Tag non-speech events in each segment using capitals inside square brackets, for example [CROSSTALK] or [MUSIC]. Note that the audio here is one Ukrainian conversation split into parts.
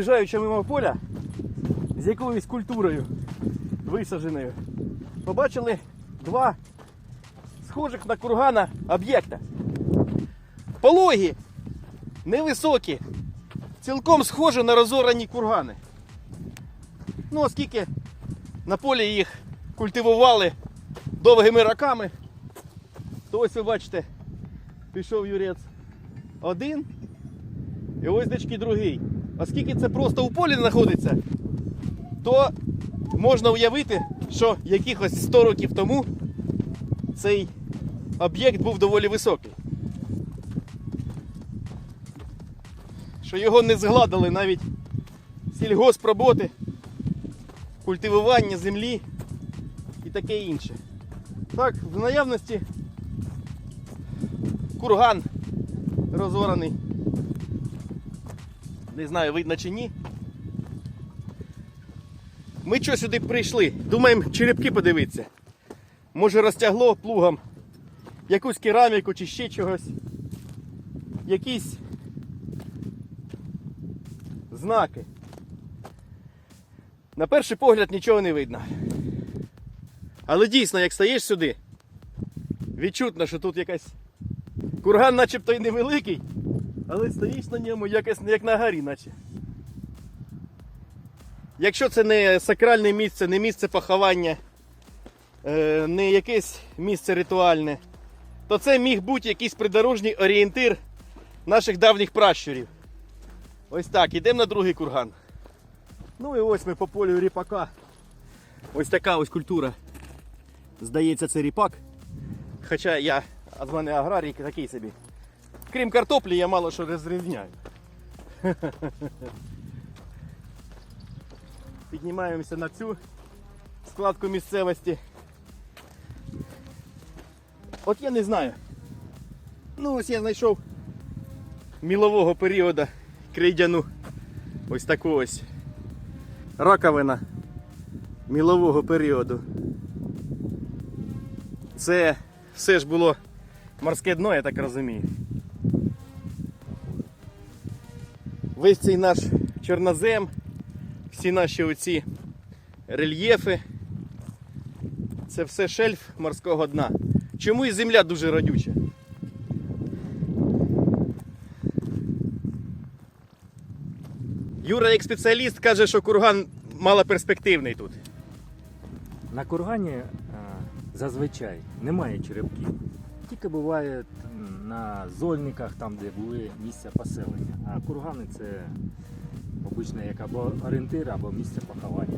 проїжджаючи мимо поля з якоюсь культурою висадженою, побачили два схожих на кургана об'єкта. Пологі, невисокі, цілком схожі на розорані кургани. Ну, оскільки на полі їх культивували довгими роками, то ось ви бачите, пішов юрець один, і ось дечки другий. Оскільки це просто у полі знаходиться, то можна уявити, що якихось 100 років тому цей об'єкт був доволі високий. Що його не згладили навіть сільгоспроботи, культивування землі і таке інше. Так, в наявності курган розораний. Не знаю, видно чи ні. Ми що сюди прийшли? Думаємо, черепки подивитися. Може розтягло плугом якусь кераміку чи ще чогось. Якісь знаки. На перший погляд нічого не видно. Але дійсно, як стаєш сюди, відчутно, що тут якась курган начебто й невеликий, але стоїш на ньому якось як на горі, наче. Якщо це не сакральне місце, не місце поховання, е, не якесь місце ритуальне, то це міг бути якийсь придорожній орієнтир наших давніх пращурів. Ось так, ідемо на другий курган. Ну і ось ми по полю ріпака. Ось така ось культура. Здається, це ріпак. Хоча я з мене аграрій такий собі. Крім картоплі, я мало що розрізняю. Піднімаємося на цю складку місцевості. От я не знаю. Ну ось я знайшов мілового періоду крейдяну. Ось таку ось раковина мілового періоду. Це все ж було морське дно, я так розумію. Весь цей наш чорнозем, всі наші оці рельєфи, це все шельф морського дна. Чому і земля дуже родюча? Юра, як спеціаліст, каже, що курган малоперспективний тут. На кургані е, зазвичай немає черепків. Тільки буває на зольниках, там, де були місця поселення. А кургани це обично як або орієнтир, або місце поховання.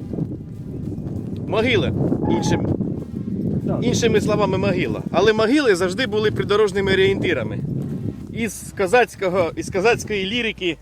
Могила. Іншим, іншими словами, могила. Але могили завжди були придорожними орієнтирами. Із козацького, із козацької лірики.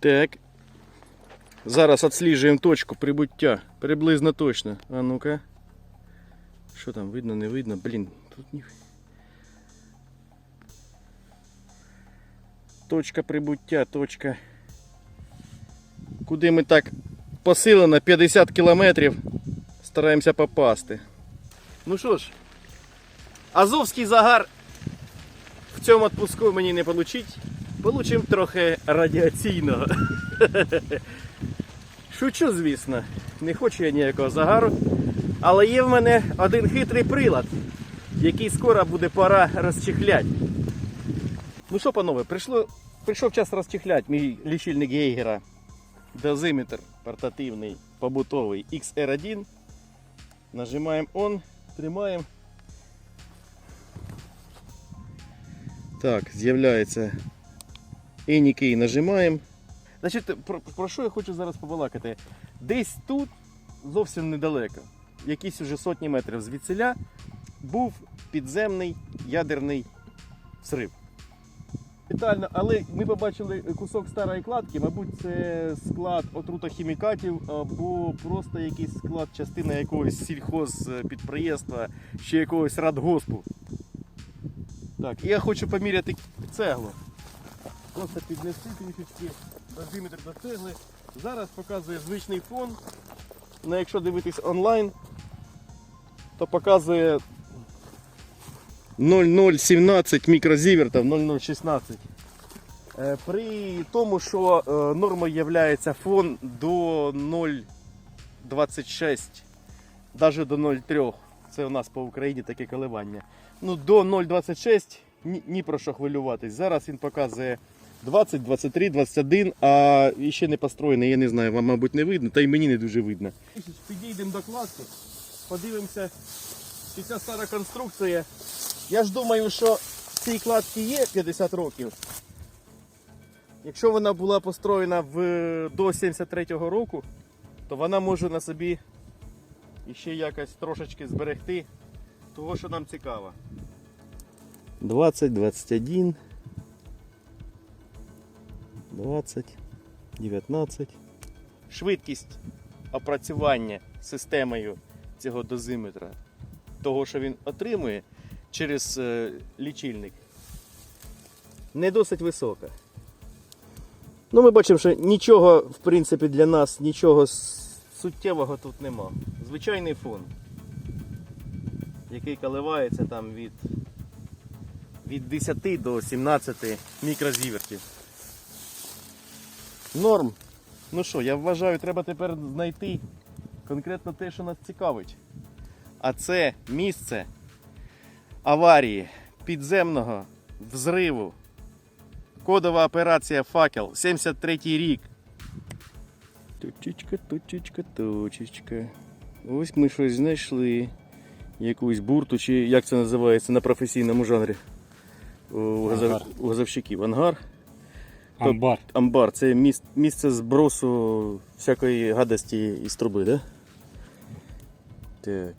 Так. Зараз відсліджуємо точку прибуття. Приблизно точно. А ну-ка. Що там, видно, не видно? Блін, тут ні. Точка прибуття, точка. Куди ми так посилено 50 кілометрів стараємося попасти. Ну що ж, Азовський загар в цьому відпуску мені не получить. Получим трохи радіаційного. [LAUGHS] Шучу, звісно, не хочу я ніякого загару. Але є в мене один хитрий прилад, який скоро буде пора розчехляти. Ну що, панове, прийшло, прийшов час розчехляти мій лічильник Гейгера. Дозиметр. портативний побутовий XR1. Нажимаємо on, тримаємо. Так, з'являється Any нажимаємо. Значить, про, про що я хочу зараз побалакати? Десь тут, зовсім недалеко, якісь уже сотні метрів звідсиля, був підземний ядерний взрив. Детально, але ми побачили кусок старої кладки, мабуть, це склад отрутохімікатів або просто якийсь склад, частина якогось сільхозпідприємства, ще якогось радгоспу. Так, і я хочу поміряти цеглу. Просто піднести трішечки дозиметр до цегли. Зараз показує звичний фон. Ну, якщо дивитись онлайн, то показує 0,017 мікрозівертів, 0,016. Е, При тому, що е, нормою є фон до 0,26, навіть до 0,3. Це у нас по Україні таке коливання. Ну, до 0,26 ні, ні про що хвилюватись. Зараз він показує 20, 23, 21, а ще не построєний, я не знаю, вам, мабуть, не видно, та й мені не дуже видно. Підійдемо до кладки, подивимося, чи ця стара конструкція. Я ж думаю, що цій кладці є 50 років. Якщо вона була построєна в, до 73-го року, то вона може на собі іще якось трошечки зберегти того, що нам цікаво. 20, 21, 20, 19. Швидкість опрацювання системою цього дозиметра, того, що він отримує через е, лічильник, не досить висока. Ну, ми бачимо, що нічого, в принципі, для нас, нічого суттєвого тут нема. Звичайний фон, який коливається там від, від 10 до 17 мікрозівертів. Норм. Ну що, я вважаю, треба тепер знайти конкретно те, що нас цікавить. А це місце аварії підземного взриву. Кодова операція Факел, 73 рік. Точечка, точечка, точечка. Ось ми щось знайшли. Якусь бурту, чи як це називається на професійному жанрі. У, газов... У газовщиків. Ангар. Амбар. Амбар це місце збросу всякої гадості із труби, да? Так,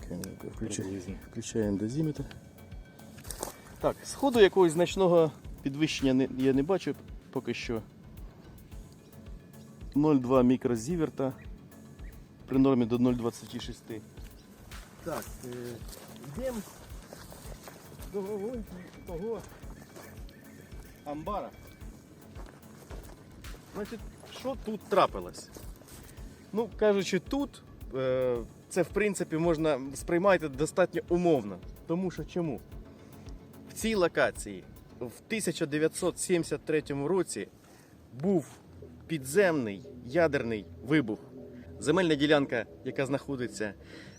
включай. Приблизно. Включаємо дозиметр. Так, сходу якогось значного підвищення я не бачу поки що. 0,2 мікрозіверта при нормі до 0,26. Так, е, йдемо до того амбара. Значить, що тут трапилось? Ну, кажучи, тут е, це в принципі можна сприймати достатньо умовно. Тому що чому? В цій локації в 1973 році був підземний ядерний вибух. Земельна ділянка, яка знаходиться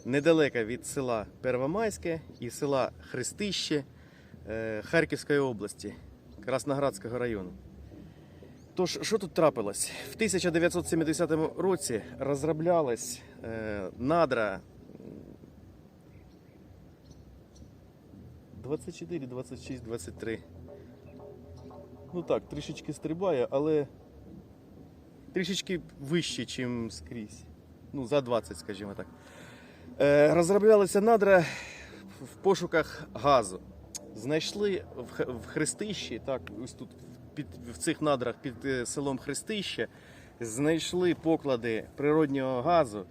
недалеко від села Первомайське і села Хрестище е, Харківської області, Красноградського району. Тож, що тут трапилось? В 1970 році розроблялась надра 24, 26, 23. Ну так, трішечки стрибає, але трішечки вище, ніж скрізь. Ну, за 20, скажімо так. Е, розроблялася надра в пошуках газу. Знайшли в, Хрестищі, так, ось тут під, в цих надрах під е, селом Хрестище, знайшли поклади природнього газу.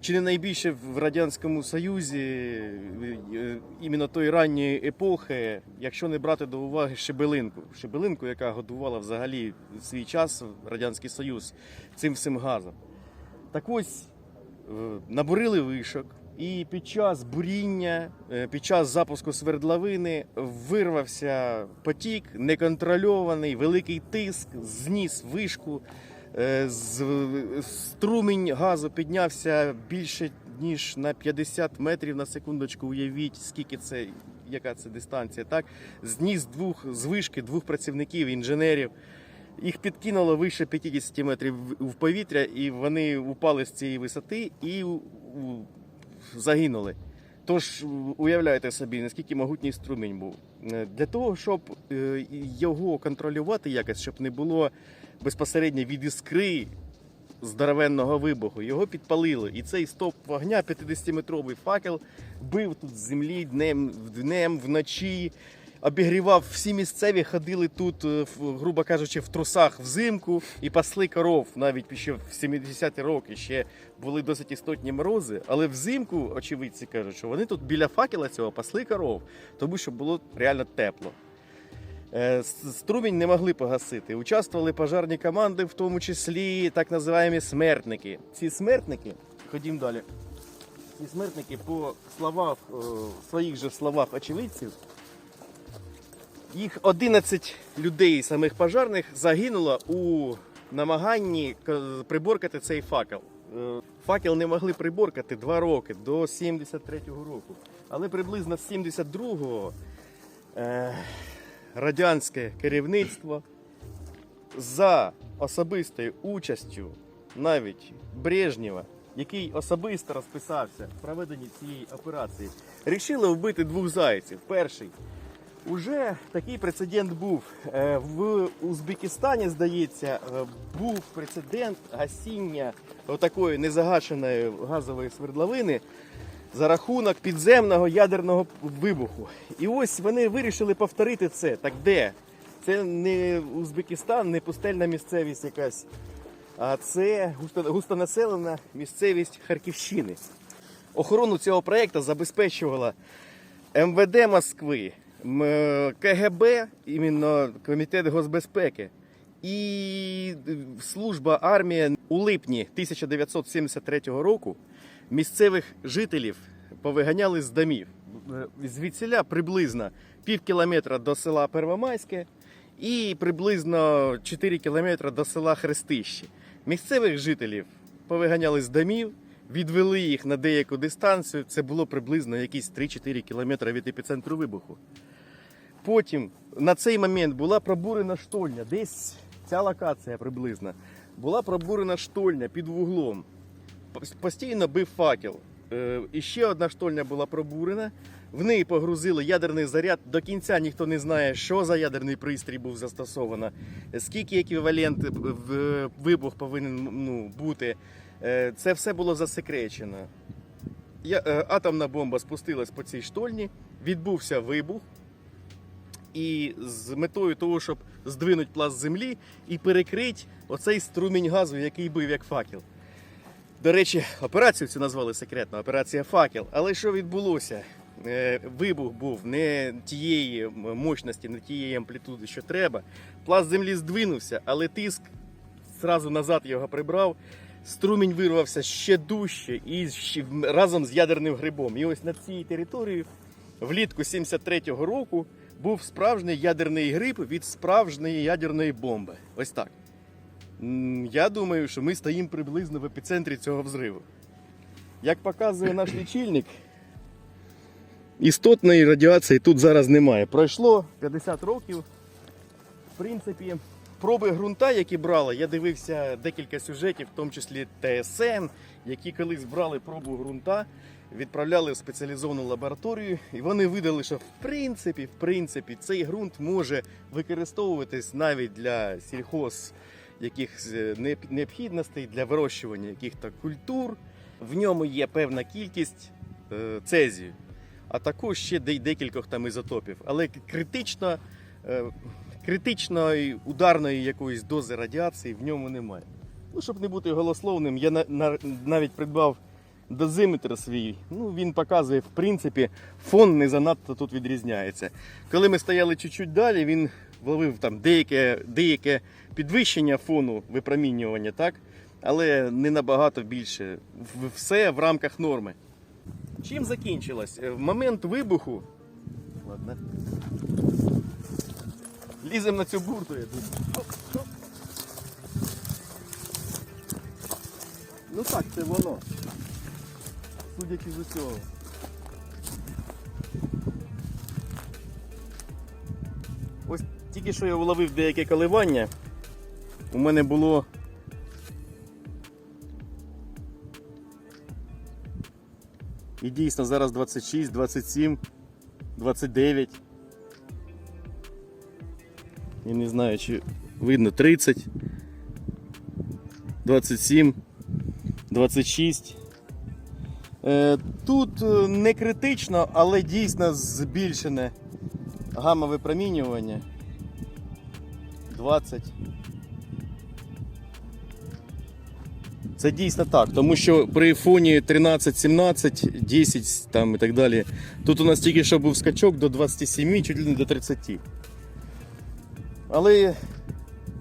Чи не найбільше в Радянському Союзі е, іменно тої ранньої епохи, якщо не брати до уваги Шебелинку. Шебелинку, яка годувала взагалі свій час Радянський Союз цим всім газом. Так ось е, набурили вишок, і під час буріння, е, під час запуску свердловини вирвався потік, неконтрольований, великий тиск, зніс вишку. Е, з- Струмінь газу піднявся більше ніж на 50 метрів на секундочку. Уявіть, скільки це, яка це дистанція. Так? Зніс двох з вишки, двох працівників, інженерів. Їх підкинуло вище 50 метрів в повітря, і вони упали з цієї висоти і загинули. Тож уявляєте собі, наскільки могутній струмінь був. Е, Для того, щоб е, його контролювати якось, щоб не було безпосередньо від іскри здоровенного вибуху, його підпалили. І цей стоп вогня, 50-метровий факел, бив тут з землі днем, днем вночі. Обігрівав всі місцеві, ходили тут, е, грубо кажучи, в трусах взимку і пасли коров. Навіть ще в 70-ті роки ще були досить істотні морози. Але взимку, очевидці кажуть, що вони тут біля факела цього пасли коров, тому що було реально тепло. Е, Струмінь не могли погасити. Участвували пожарні команди, в тому числі так називаємо смертники. Ці смертники, ходім далі. Ці смертники по словах, е, своїх же словах очевидців, їх 11 людей, самих пожарних, загинуло у намаганні приборкати цей факел. Е, Факел не могли приборкати 2 роки до 73-го року. Але приблизно з 72-го е, радянське керівництво за особистою участю навіть Брежнєва, який особисто розписався в проведенні цієї операції, рішили вбити двох зайців. Перший. Уже такий прецедент був. Е, в Узбекистані, здається, е, був прецедент гасіння отакої незагашеної газової свердловини за рахунок підземного ядерного вибуху. І ось вони вирішили повторити це. Так де? Це не Узбекистан, не пустельна місцевість якась, а це густонаселена місцевість Харківщини. Охорону цього проєкту забезпечувала МВД Москви, КГБ, іменно Комітет госбезпеки, і служба армія у липні 1973 року місцевих жителів повиганяли з домів. Е, Звідсіля приблизно пів кілометра до села Первомайське і приблизно 4 кілометри до села Хрестище. Місцевих жителів повиганяли з домів, відвели їх на деяку дистанцію. Це було приблизно якісь 3-4 кілометри від епіцентру вибуху. Потім на цей момент була пробурена штольня, десь ця локація приблизно. Була пробурена штольня під вуглом. Пос- Постійно бив факел. Е, І ще одна штольня була пробурена. В неї погрузили ядерний заряд. До кінця ніхто не знає, що за ядерний пристрій був застосовано, скільки еквівалент е, вибух повинен ну, бути. Е, Це все було засекречено. Атомна бомба спустилась по цій штольні, відбувся вибух. І з метою того, щоб здвинути пласт землі і перекрити оцей струмінь газу, який бив як факел. До речі, операцію цю назвали секретно операція факел. Але що відбулося? Е, Вибух був не тієї мощності, не тієї амплітуди, що треба. Пласт землі здвинувся, але тиск зразу назад його прибрав. Струмінь вирвався ще дужче і разом з ядерним грибом. І ось на цій території влітку 73-го року був справжній ядерний гриб від справжньої ядерної бомби. Ось так. Я думаю, що ми стоїмо приблизно в епіцентрі цього взриву. Як показує наш лічильник, істотної радіації тут зараз немає. Пройшло 50 років. В принципі, проби ґрунта, які брали, я дивився декілька сюжетів, в тому числі ТСН, які колись брали пробу ґрунта, відправляли в спеціалізовану лабораторію, і вони видали, що в принципі, в принципі, цей ґрунт може використовуватись навіть для сільхоз якихось е, необхідностей для вирощування яких-то культур. В ньому є певна кількість е, цезію, а також ще декількох там ізотопів. Але критично, е, критичної ударної якоїсь дози радіації в ньому немає. Ну, щоб не бути голословним, я на, на- навіть придбав дозиметр свій. Ну, він показує, в принципі, фон не занадто тут відрізняється. Коли ми стояли чуть-чуть далі, він вловив там деяке, деяке підвищення фону випромінювання, так? але не набагато більше. Все в рамках норми. Чим закінчилось? Е, В момент вибуху. Ладно. Ліземо на цю бурту, я думаю. Ну так, це воно. Судячи з усього. Ось тільки що я вловив деяке коливання. у мене було. І дійсно зараз 26, 27, 29. Я не знаю, чи видно 30, 27, 26. Е, Тут е, не критично, але дійсно збільшене гамма випромінювання. 20. Це дійсно так, тому що при фоні 13, 17, 10 там і так далі. Тут у нас тільки що був скачок до 27, чуть ли не до 30. Але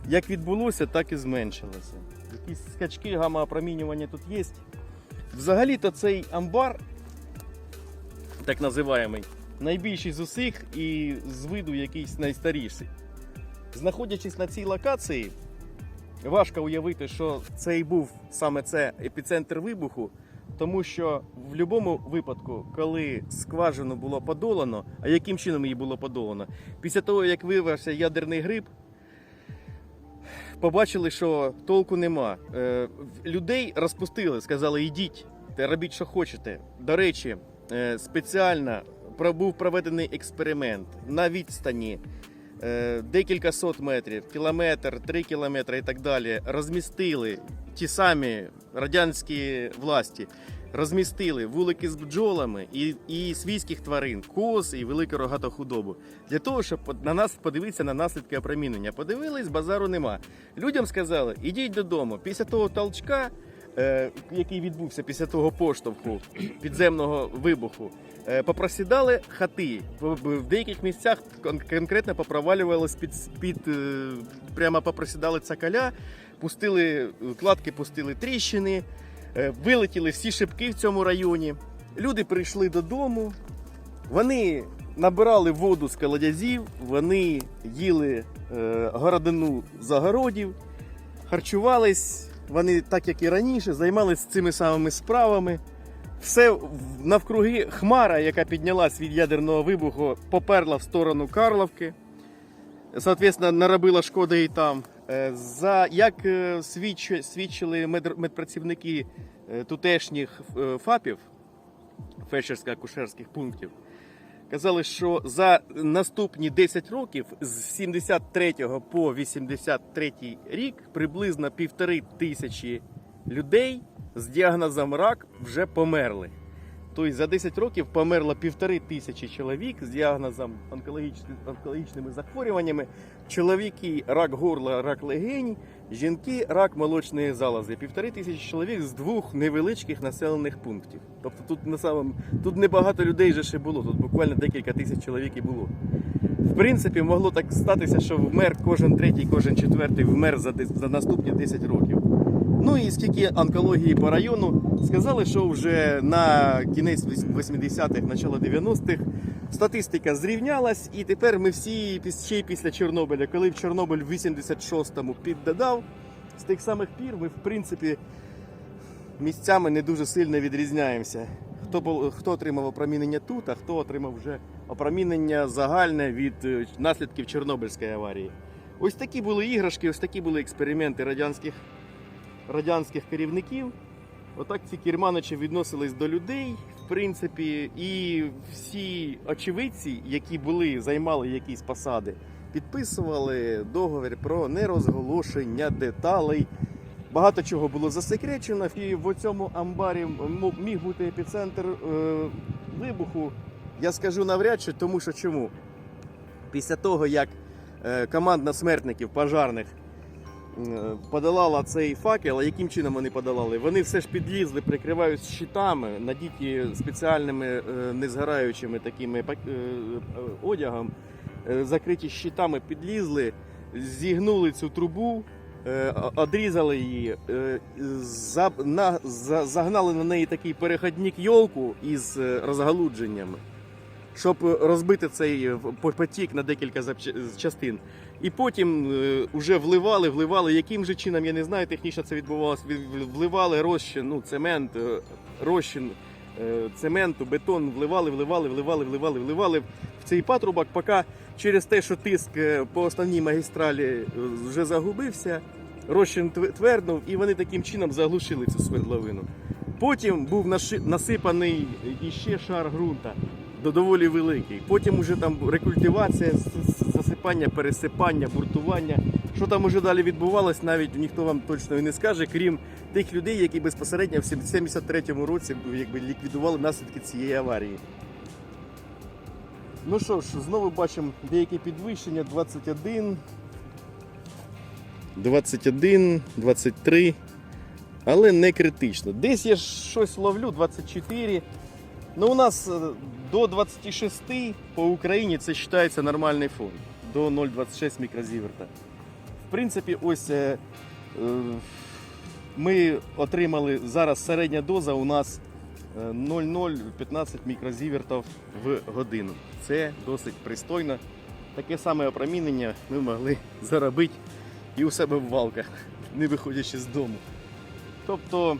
як відбулося, так і зменшилося. Якісь скачки гамма-опромінювання тут є. Взагалі-то цей амбар, так називаємий, найбільший з усіх і з виду якийсь найстаріший. Знаходячись на цій локації, важко уявити, що це і був саме це епіцентр вибуху, тому що в будь-якому випадку, коли скважину було подолано, а яким чином її було подолано, після того, як вивався ядерний гриб, побачили, що толку нема. Е, людей розпустили, сказали, йдіть, робіть, що хочете. До речі, е, спеціально був проведений експеримент на відстані декілька сот метрів, кілометр, три кілометри і так далі. Розмістили ті самі радянські власті. Розмістили вулики з бджолами і, і свійських тварин, коз і велику рогату худобу. Для того, щоб на нас подивитися на наслідки опромінення. Подивились, базару нема. Людям сказали, ідіть додому. Після того толчка, е, який відбувся після того поштовху підземного вибуху, е, попросідали хати. В- деяких місцях конкретно попровалювалось під, під е, прямо попросідали цакаля, пустили е, кладки, пустили тріщини, е, вилетіли всі шибки в цьому районі. Люди прийшли додому, вони набирали воду з колодязів, вони їли е, городину з огородів, харчувались. Вони, так як і раніше, займалися цими самими справами. Все навкруги хмара, яка піднялась від ядерного вибуху, поперла в сторону Карловки. Соответственно, наробила шкоди і там. Е, За як е, свідчили мед- медпрацівники е, тутешніх ФАПів, фельдшерсько-акушерських пунктів, казали, що за наступні 10 років з 73 по 83 рік приблизно півтори тисячі людей з діагнозом рак вже померли. Тобто за 10 років померло півтори тисячі чоловік з діагнозом онкологічними, онкологічними захворюваннями. Чоловіки рак горла, рак легень, жінки рак молочної залози. Півтори тисячі чоловік з двох невеличких населених пунктів. Тобто тут на самом тут небагато людей вже ще було. Тут буквально декілька тисяч чоловік і було. В принципі, могло так статися, що вмер кожен третій, кожен четвертий вмер за, за наступні 10 років. Ну і скільки онкології по району, сказали, що вже на кінець 80-х, начало 90-х статистика зрівнялась, і тепер ми всі ще й після Чорнобиля, коли в Чорнобиль в 86-му піддадав, з тих самих пір ми, в принципі, місцями не дуже сильно відрізняємося. Хто, хто отримав опромінення тут, а хто отримав вже опромінення загальне від е, наслідків Чорнобильської аварії. Ось такі були іграшки, ось такі були експерименти радянських радянських керівників. Отак ці керманичі відносились до людей, в принципі, і всі очевидці, які були, займали якісь посади, підписували договір про нерозголошення деталей. Багато чого було засекречено, і в цьому амбарі міг бути епіцентр е, вибуху. Я скажу навряд чи, тому що чому? Після того, як е, команда смертників пожарних подолала цей факел, а яким чином вони подолали? Вони все ж підлізли, прикривають щитами, надіті спеціальними е, незгораючими такими е, е, одягом, е, закриті щитами, підлізли, зігнули цю трубу, е, одрізали її, е, за, на, за, загнали на неї такий переходник йолку із е, розгалудженнями. Щоб розбити цей е, потік на декілька частин. І потім е, вже вливали, вливали, яким же чином, я не знаю, технічно це відбувалося. Вливали розчин, ну, цемент, е, розчин е, цементу, бетон, вливали, вливали, вливали, вливали, вливали в цей патрубок, поки через те, що тиск е, по основній магістралі е, вже загубився, розчин тверднув, і вони таким чином заглушили цю свердловину. Потім був насипаний іще шар ґрунта, до- доволі великий. Потім уже там рекультивація, засипання, пересипання, буртування. Що там уже далі відбувалось, навіть ніхто вам точно і не скаже, крім тих людей, які безпосередньо в 73-му році якби, ліквідували наслідки цієї аварії. Ну що ж, знову бачимо деякі підвищення 21, 21, 23, але не критично. Десь я щось ловлю 24. Ну, у нас е, до 26 по Україні це вважається нормальний фон. До 0,26 мікрозіверта. В принципі, ось е, е, ми отримали зараз середня доза у нас е, 0,015 мікрозівертів в годину. Це досить пристойно. Таке саме опромінення ми могли заробити і у себе в валках, не виходячи з дому. Тобто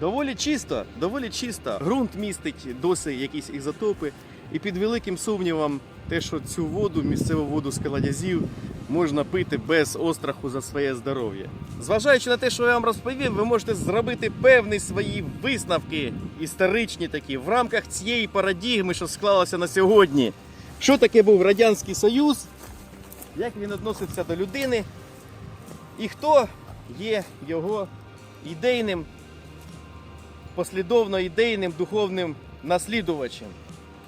доволі чисто, доволі чисто. Ґрунт містить досі якісь ізотопи, і під великим сумнівом те, що цю воду, місцеву воду з колодязів, можна пити без остраху за своє здоров'я. Зважаючи на те, що я вам розповів, ви можете зробити певні свої висновки історичні такі в рамках цієї парадігми, що склалася на сьогодні. Що таке був Радянський Союз? Як він відноситься до людини? І хто є його ідейним, послідовно ідейним духовним наслідувачем?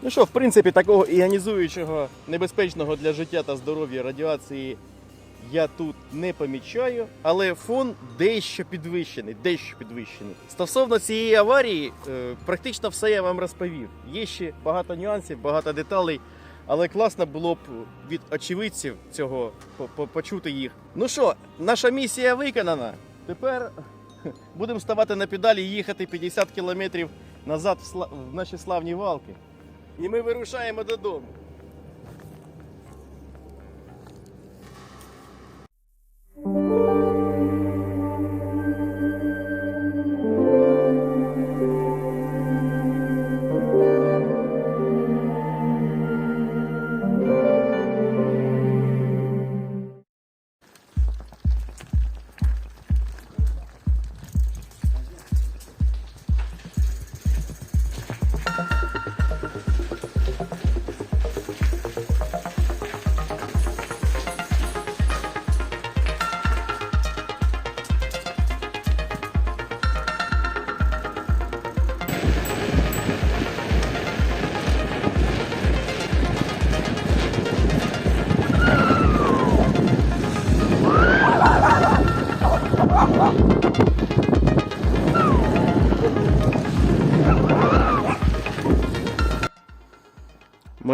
Ну що, в принципі, такого іонізуючого, небезпечного для життя та здоров'я радіації я тут не помічаю, але фон дещо підвищений, дещо підвищений. Стосовно цієї аварії, е, практично все я вам розповів. Є ще багато нюансів, багато деталей, але класно було б від очевидців цього по- по- почути їх. Ну що, наша місія виконана. Тепер будемо ставати на педалі і їхати 50 кілометрів назад в, наші славні валки. І ми вирушаємо додому.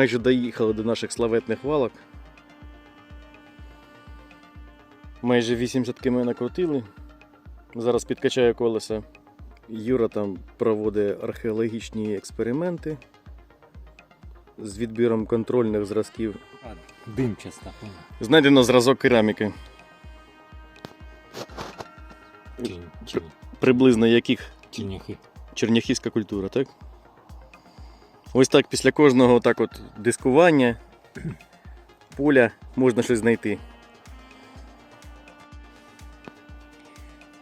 Майже доїхали до наших славетних валок. Майже 80 км накрутили. Зараз підкачаю колеса. Юра там проводить археологічні експерименти з відбіром контрольних зразків. Димчаста. Знайдено зразок кераміки, приблизно яких тіняхи. черняхівська культура, так? Ось так після кожного так от дискування поля можна щось знайти.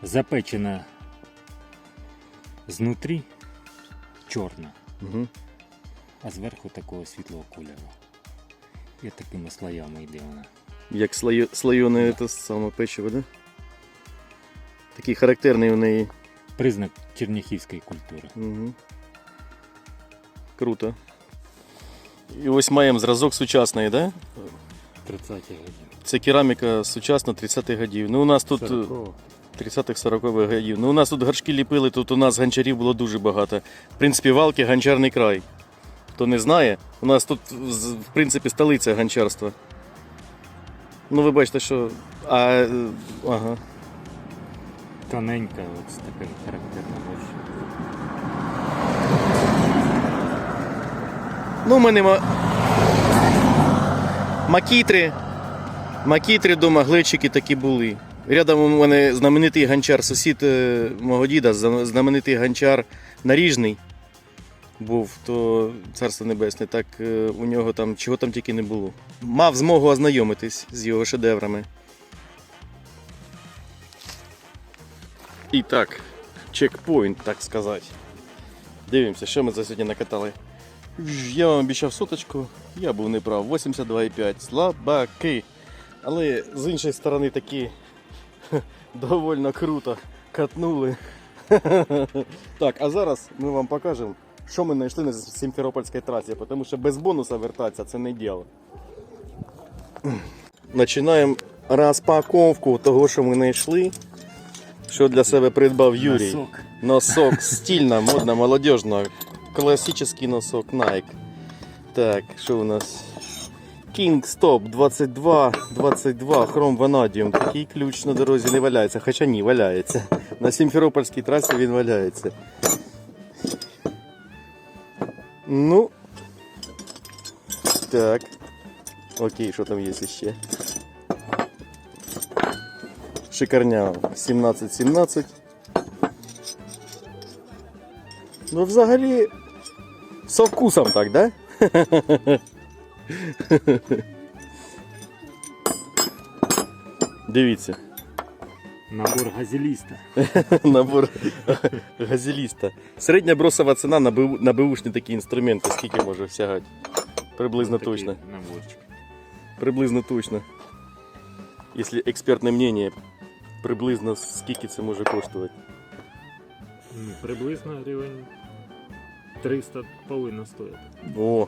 Запечена знутрі чорна, Угу. а зверху такого світлого кольору. І такими слоями йде вона. Як слою, слоєне те саме печиво, да? Такий характерний у неї. Признак черняхівської культури. Угу. Круто. І ось маємо зразок сучасної, да? 30 годин. Це кераміка сучасна 30-х годів. Ну, у нас тут. 40-го. 30-х 40-х годів. Ну, у нас тут горшки ліпили, тут у нас гончарів було дуже багато. В принципі, валки гончарний край. Хто не знає, у нас тут з- в принципі столиця гончарства. Ну, ви бачите, що. А, е, ага. Тоненька, от така характерна борщ. Ну, у мене ма... макітри. Макітри дома, глечики такі були. Рядом у мене знаменитий гончар, сусід е, мого діда, знаменитий гончар наріжний був, то царство небесне, так е, у нього там чого там тільки не було. Мав змогу ознайомитись з його шедеврами. І так, чекпоінт, так сказати. Дивимося, що ми за сьогодні накатали. Я вам обіцяв соточку, я був неправ. 82,5. Слабаки. Але з іншої сторони такі [LAUGHS] довольно круто катнули. [LAUGHS] Так, а зараз ми вам покажемо, що ми знайшли на Сімферопольській трасі, тому що без бонуса вертатися це не діло. [CLEARS THROAT] Починаємо розпаковку того, що ми знайшли. Що для себе придбав Юрій. Носок. Носок стильно, модно, молодежно. Классический носок Nike. Так, що у нас? King Stop 22, 22, хром ванадіум. Такий ключ на дорозі не валяється, хоча ні, валяється. На Сімферопольській трасі він валяється. Ну. Так. Окей, що там є ще? Шикарня 17-17. Ну, взагалі, со вкусом так, да? Дивіться, Набор газеліста. набор газеліста. Середня бросова ціна на, БУ, на беушні такі інструменти, скільки може всягати? Приблизно Такий точно. Наборчик. Приблизно точно. Якщо експертне мнение, приблизно скільки це може коштувати. Ну, Приблизно гривень 300 повинно стоїти. О,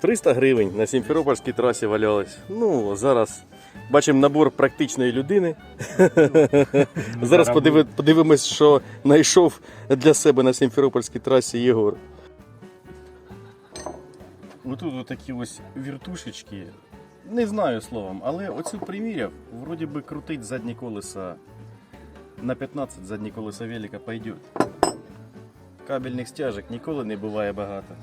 300 гривень на Сімферопольській трасі валялось. Ну, зараз бачимо набор практичної людини. Зараз подиви, подивимось, що знайшов для себе на Сімферопольській трасі Єгор. Отут такі ось віртушечки. Не знаю словом, але оцю приміряв, вроді би крутить задні колеса на 15 задні колеса велика пойдет. Кабельних стяжок ніколи не буває багато.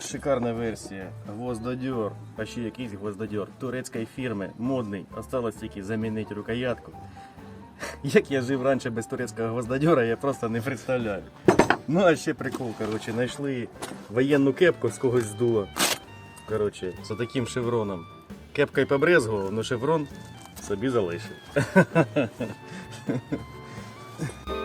Шикарна версія. Гвоздодьор, а ще якийсь гвоздодьор турецької фірми, модний. Осталось тільки замінити рукоятку. Як я жив раніше без турецького гвоздодьора, я просто не представляю. Ну а ще прикол, коротше, знайшли воєнну кепку з когось здуло. Коротше, з таким шевроном. Кепка й побрезгував, але шеврон собі залишив. [LAUGHS]